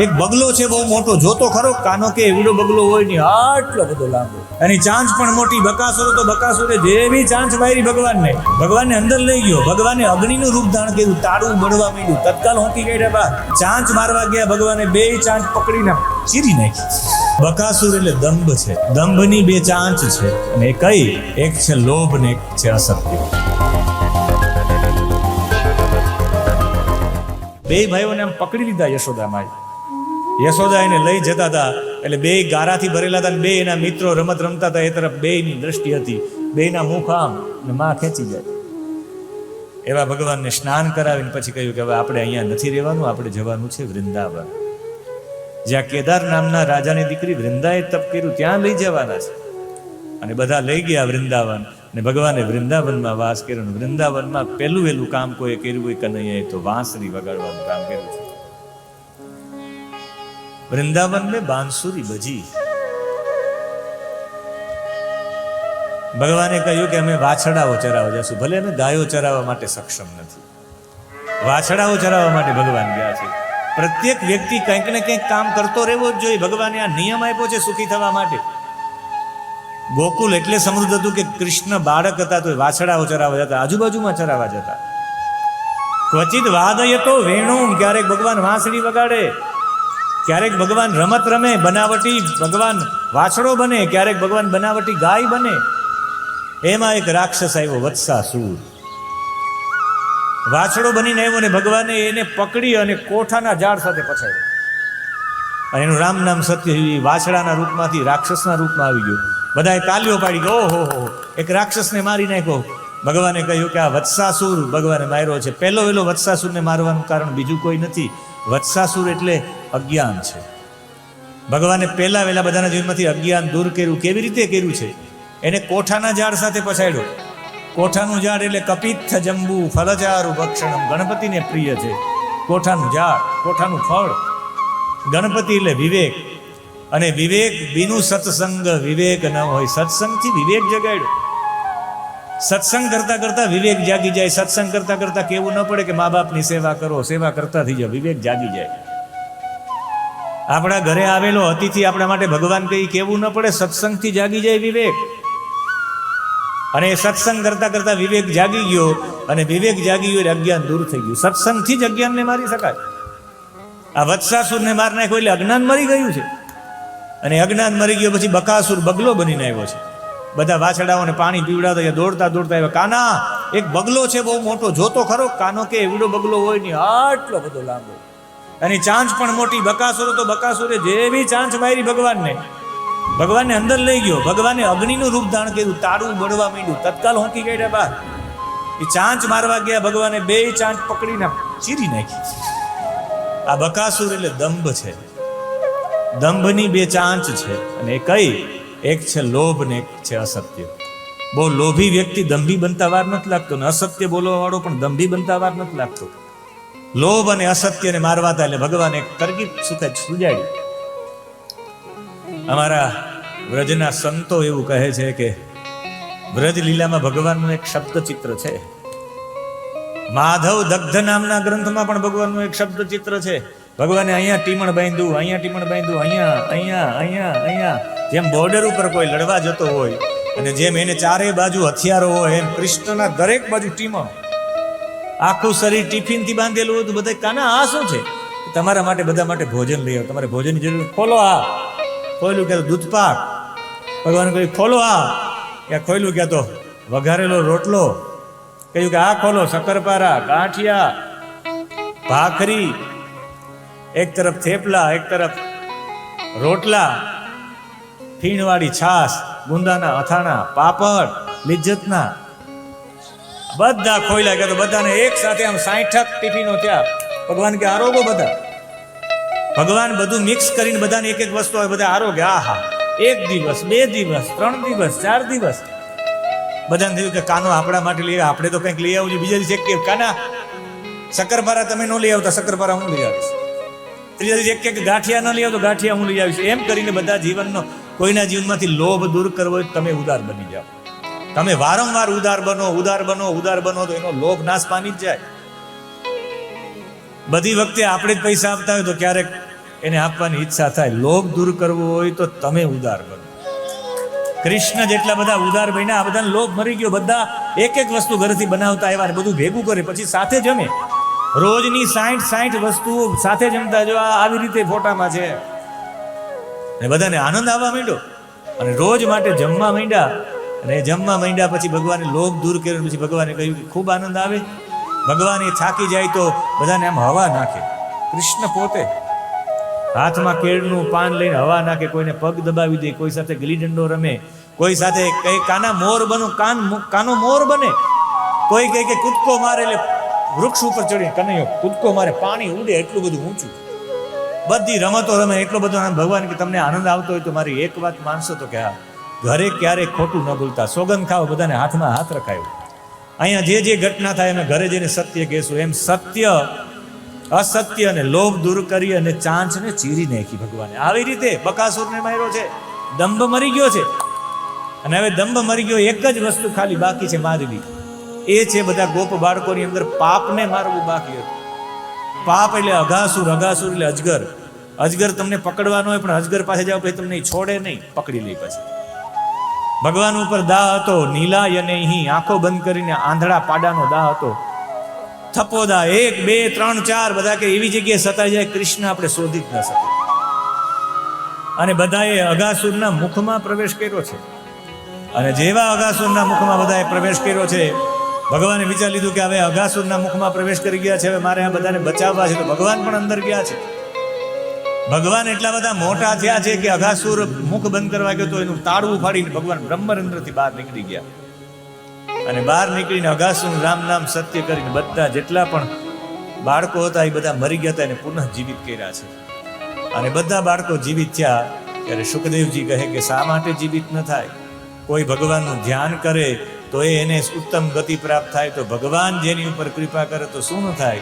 એક બગલો છે બહુ મોટો, જોતો ખરો? કાનો કે એવડો બગલો હોય ને આટલો બધો લાંબો. એની ચાંચ પણ મોટી, બકાસુરો તો બકાસુરે જેવી ચાંચ મારી ભગવાનને. ભગવાનને અંદર લઈ ગયો. ભગવાને અગ્નિનું રૂપ ધારણ કર્યું તાળું બળવા માંડ્યું. તત્કાલ હોંકી ગયા બા ચાંચ મારવા ગયા, ભગવાને બે ચાંચ પકડીને ચીરી નાખી. બકાસુર એટલે દંભ છે. દંભની બે ચાંચ છે. અને કઈ? એક છે લોભ ને એક છે અસત્ય. બે ભાઈઓને આમ પકડી લીધા યશોદામાં યશોદા એને લઈ જતા હતા. એટલે બે ગારાથી ભરેલા હતા બે એના મિત્રો રમત રમતા હતા. એ તરફ બેયની દ્રષ્ટિ હતી. બેયના મુખ આમ ને માં ખેંચી જાય. એવા ભગવાનને સ્નાન કરાવીને પછી કહ્યું કે હવે આપણે અહીંયા નથી રહેવાનું, આપણે જવાનું છે વૃંદાવન. જ્યાં કેદાર નામના રાજાની દીકરી વૃંદાએ તપ કર્યું, ત્યાં લઈ જવાના છે. અને બધા લઈ ગયા વૃંદાવન અને ભગવાને વૃંદાવનમાં વાસ કર્યો વૃંદાવનમાં પહેલું વહેલું કામ કોઈ કર્યું હોય કનૈયાએ તો વાંસરી વગાડવાનું કામ કર્યું છે. વૃંદાવન મેં બાંસુરી બજી. ભગવાને કહ્યું કે અમે વાછડાઓ ચરાવવા જશું, ભલે અમે ગાયો ચરાવવા માટે સક્ષમ નથી. વાછડાઓ ચરાવવા માટે ભગવાન ગયા છે. પ્રત્યેક વ્યક્તિ કંઈક ને કંઈક કામ કરતો રહેવો જ જોઈએ. ભગવાને આ નિયમ આપ્યો છે સુખી થવા માટે. ગોકુલ એટલે સમૃદ્ધ હતું કે કૃષ્ણ બાળક હતા તો વાછડાઓ ચરાવવા જતા, આજુબાજુમાં ચરાવવા જતા. ક્વચિત વાદય તો વેણું, ક્યારેક ભગવાન વાંસળી વગાડે. ક્યારેક ભગવાન રમત રમે, બનાવટી ભગવાન વાછડો બને, ક્યારેક ભગવાન બનાવટી ગાય બને. એમાં એક રાક્ષસ આવ્યો, વત્સાસુર. વાછડો બનીને આવ્યો ને ભગવાને એને પકડી અને કોઠાના ઝાડ સાથે પછાડ્યો. અને એનું રામ નામ સત્ય વાછડાના રૂપમાંથી, રાક્ષસના રૂપમાં આવી ગયું. બધાએ તાલીઓ પાડી ગયો ઓહો, હો એક રાક્ષસને મારી નાખ્યો. ભગવાને કહ્યું કે, આ વત્સાસુર ભગવાને માર્યો છે. પહેલો વહેલો વત્સાસુરને મારવાનું કારણ બીજું કોઈ નથી. વત્સાસુર એટલે અજ્ઞાન છે. ભગવાને પહેલા વહેલા બધાના જીવનમાંથી અજ્ઞાન દૂર કર્યું. કેવી રીતે કર્યું છે? એને કોઠાના ઝાડ સાથે પછાડ્યો. કોઠાનું ઝાડ એટલે કપિત્થ જંબુ ફલચારુ ભક્ષણમ. ગણપતિને પ્રિય છે. કોઠાનું ઝાડ, કોઠાનું ફળ. ગણપતિ એટલે વિવેક. અને વિવેક બીનું સત્સંગ, વિવેક ન હોય. સત્સંગથી વિવેક જગાડ્યો. સત્સંગ કરતા કરતા વિવેક જાગી જાય. સત્સંગ કરતા કરતા કેવું ન પડે કે મા બાપની સેવા કરો. સેવા કરતા થઈ જાઓ વિવેક જાગી જાય. આપણા ઘરે આવેલો અતિથિ આપણા માટે ભગવાન કઈ કેવું ન પડે, સત્સંગથી જાગી જાય વિવેક. અને એ સત્સંગ કરતા કરતા વિવેક જાગી ગયો અને વિવેક જાગી ગયો એટલે અજ્ઞાન દૂર થઈ ગયું. સત્સંગથી જ અજ્ઞાનને મારી શકાય. આ વત્સાસુરને માર નાખ્યો એટલે અજ્ઞાન મરી ગયું છે. અને અજ્ઞાન મરી ગયો પછી બકાસુર બગલો બનીને આવ્યો છે. બધા વાછડાઓને પાણી પીવડાવતા એ દોડતા દોડતા આવ્યા. કાના, એક બગલો છે બહુ મોટો, જોતો ખરો? કાનો કે એવડો બગલો હોય નહીં? આટલો બધો લાંબો. એની ચાંચ પણ મોટી, બકાસુરો તો બકાસુરે જેવી ચાંચ મારી ભગવાનને. ભગવાનને અંદર લઈ ગયો. ભગવાને અગ્નિનું રૂપ ધારણ કર્યું તાળું બળવા માંડ્યું. તત્કાલ હોંકી ગયા બહાર એ ચાંચ મારવા ગયા, ભગવાને બે ચાંચ પકડીને ચીરી નાખી. આ બકાસુર એટલે દંભ છે. દંભની બે ચાંચ છે અને એ કઈ? એક છે લોભ ને એક છે અસત્ય. બહુ લોભી વ્યક્તિ દંભી બનતા વાર નથી લાગતો ને અસત્ય બોલવા વાળો પણ દંભી બનતા વાર નથી લાગતો. લોભ અને અસત્યને મારવા હતા એટલે ભગવાન એક તરકીબ સુખે સુજાડી અમારા વ્રજના સંતો એવું કહે છે કે વ્રજ લીલામાં ભગવાનનું એક શબ્દ ચિત્ર છે. માધવ દગ્ધ નામના ગ્રંથમાં પણ ભગવાનનું એક શબ્દ ચિત્ર છે. ભગવાને અહીંયા ટીમણ બાંધ્યું, અહીંયા ટીમણ બાંધ્યું, અહીંયા અહીંયા અહીંયા અહીંયા. જેમ બોર્ડર ઉપર કોઈ લડવા જતો હોય અને જેમ એને ચારે બાજુ હથિયારો હોય, એમ કૃષ્ણના દરેક બાજુ ટીમણ. આખું શરીર ટિફિનથી બાંધેલું હતું, બધા કાના, આ શું છે? તમારા માટે, બધા માટે ભોજન લઈ આવો. તમારે ભોજનની જરૂર ખોલો આ. ખોયલું કે દૂધપાક. ભગવાન કહ્યું, ખોલો આ. કે ખોયલું કે તો વઘારેલો રોટલો. કહ્યું કે આ ખોલો, શક્કરપારા, ગાંઠિયા, ભાખરી, એક તરફ થેપલા, એક તરફ રોટલા, ફીણવાળી છાશ, ગુંદાના અથાણા, પાપડ, લિજ્જતના બધા ખોઈલા ગયા તો બધાને એક સાથે આમ સાઠક ટિફિનો થયા ભગવાન કે આરોગો બધા. ભગવાન બધું મિક્સ કરીને બધાને એક એક વસ્તુ આવે, બધા આરોગ્ય, આહા, એક દિવસ, બે દિવસ, ત્રણ દિવસ, ચાર દિવસ. બધાને થયું કે, કાનો આપણા માટે લઈ આપણે તો કંઈક લઈ આવજો બીજા દિવસે એક કાના, શક્કરપારા તમે ન લઈ આવતા, શક્કરપારા હું લઈ આવીશ. ત્રીજા દિવસે એક એક ગાંઠિયા ન લઈ આવતો, ગાંઠિયા હું લઈ આવીશ. એમ કરીને બધા જીવનનો કોઈના જીવનમાંથી લોભ દૂર કરવો તમે ઉદાર બની જાઓ. તમે વારંવાર ઉદાર બનો ઉદાર બનો ઉદાર બનો તો એનો લોભ નાશ પામી જ જાય. બધી વખતે આપણે જ પૈસા આપતા હોય તો ક્યારેક એને આપવાની ઈચ્છા થાય. લોભ દૂર કરવો હોય તો તમે ઉદાર બનો. કૃષ્ણ જેટલા બધા ઉદાર બન્યા, આ બધાને લોભ મરી ગયો. બધા એક એક વસ્તુ ઘરેથી બનાવતા આવ્યા બધું ભેગું કરે પછી સાથે જમે. રોજની સાઠ સાઠ વસ્તુઓ સાથે જમતા જો આવી રીતે ફોટામાં છે. ને બધાને આનંદ આવવા માંડ્યો. અને રોજ માટે જમવા માંડ્યા. અને જમવા માંડ્યા પછી ભગવાને લોભ દૂર કર્યો પછી ભગવાને કહ્યું કે ખૂબ આનંદ આવે. ભગવાન એ થાકી જાય તો બધાને આમ હવા નાખે. કૃષ્ણ પોતે હાથમાં કેળનું પાન લઈને હવા નાખે, કોઈને પગ દબાવી દે, કોઈ સાથે ગીલી ડંડો રમે, કોઈ સાથે કઈ કાના મોર બનો, કાન કાનો મોર બને. કોઈ કહે કે કૂદકો મારે એટલે વૃક્ષ ઉપર ચડી કનૈયો, કૂદકો મારે, પાણી ઉડે એટલું બધું ઊંચું. બધી રમતો રમે, એટલો બધો ભગવાન કે તમને આનંદ આવતો હોય તો મારી એક વાત માનશો તો કે હા. ઘરે ક્યારેય ખોટું ન બોલતા. સોગંદ ખાવ બધાને હાથમાં હાથ રખાયો. અહીંયા જે જે ઘટના થાય, અમે ઘરે જઈને સત્ય કહેશું. એમ સત્ય, અસત્ય અને લોભ દૂર કરી અને ચાંચને ચીરી નાખી ભગવાને. આવી રીતે બકાસુરને માર્યો છે. દંભ મરી ગયો છે. અને હવે દંભ મરી ગયો, એક જ વસ્તુ ખાલી બાકી છે મારવી એ છે બધા ગોપ બાળકોની અંદર પાપને મારવું બાકી હતું. પાપ એટલે અઘાસુર અઘાસુર એટલે અજગર. અજગર તમને પકડવાનો હોય, પણ અજગર પાસે જાવ પછી તમને છોડે નહીં. પકડી લે પછી. ભગવાન ઉપર દાહ હતો, નીલાય અને અહીં આંખો બંધ કરીને આંધળા પાડાનો દાહ હતો. થપોદા એક, બે, ત્રણ, ચાર, બધા કે એવી જગ્યાએ સતાઈ જાય, કૃષ્ણ આપણે શોધી જ ન શકીએ અને બધાએ અગાસુરના મુખમાં પ્રવેશ કર્યો છે. અને જેવા અગાસુરના મુખમાં બધાએ પ્રવેશ કર્યો છે, ભગવાને વિચાર લીધું કે હવે અગાસુરના મુખમાં પ્રવેશ કરી ગયા છે, હવે મારે આ બધાને બચાવવા છે, તો ભગવાન પણ અંદર ગયા છે. ભગવાન એટલા બધા મોટા થયા છે કે અઘાસુર મુખ બંધ કરવા ગયો તો એનું તાળવું ફાડીને ભગવાન બ્રહ્મરંદ્રથી બહાર નીકળી ગયા. અને બહાર નીકળીને અઘાસુર રામ નામ સત્ય કરીને બધા જેટલા પણ બાળકો હતા એ બધા મરી ગયા હતા, એને પુનઃ જીવિત કર્યા છે. અને બધા બાળકો જીવિત થયા ત્યારે સુખદેવજી કહે કે શા માટે જીવિત ન થાય? કોઈ ભગવાનનું ધ્યાન કરે તો એ એને ઉત્તમ ગતિ પ્રાપ્ત થાય, તો ભગવાન જેની ઉપર કૃપા કરે તો શું ન થાય?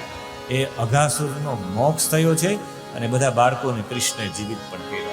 એ અઘાસુરનો મોક્ષ થયો છે અને બધા બાળકોને કૃષ્ણ જીવિત પણ કર્યા.